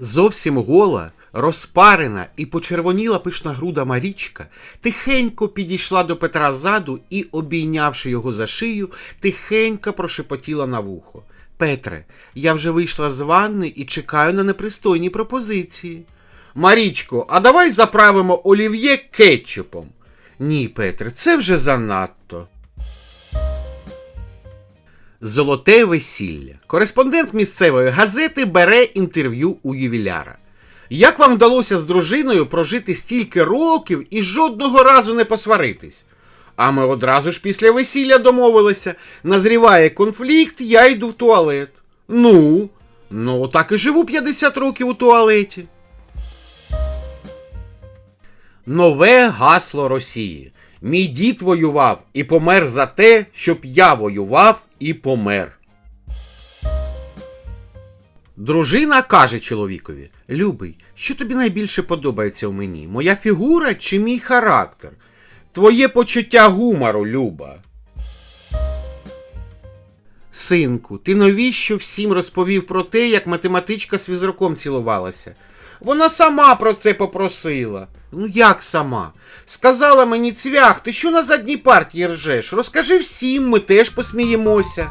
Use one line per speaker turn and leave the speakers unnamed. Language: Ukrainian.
Зовсім гола, розпарена і почервоніла пишна груда Марічка, тихенько підійшла до Петра ззаду і, обійнявши його за шию, тихенько прошепотіла на вухо. Петре, я вже вийшла з ванни і чекаю на непристойні пропозиції. Марічко, а давай заправимо олів'є кетчупом. Ні, Петре, це вже занадто. Золоте весілля. Кореспондент місцевої газети бере інтерв'ю у ювіляра. Як вам вдалося з дружиною прожити стільки років і жодного разу не посваритись? А ми одразу ж після весілля домовилися. Назріває конфлікт, я йду в туалет. Ну, ну так і живу 50 років у туалеті. Нове гасло Росії. Мій дід воював і помер за те, щоб я воював і помер. Дружина каже чоловікові: Любий, що тобі найбільше подобається у мені? Моя фігура чи мій характер? Твоє почуття гумору, Люба. Синку, ти навіщо всім розповів про те, як математичка з фізруком цілувалася? Вона сама про це попросила. Ну як сама? Сказала мені цвях, ти що на задній партії ржеш? Розкажи всім, ми теж посміємося.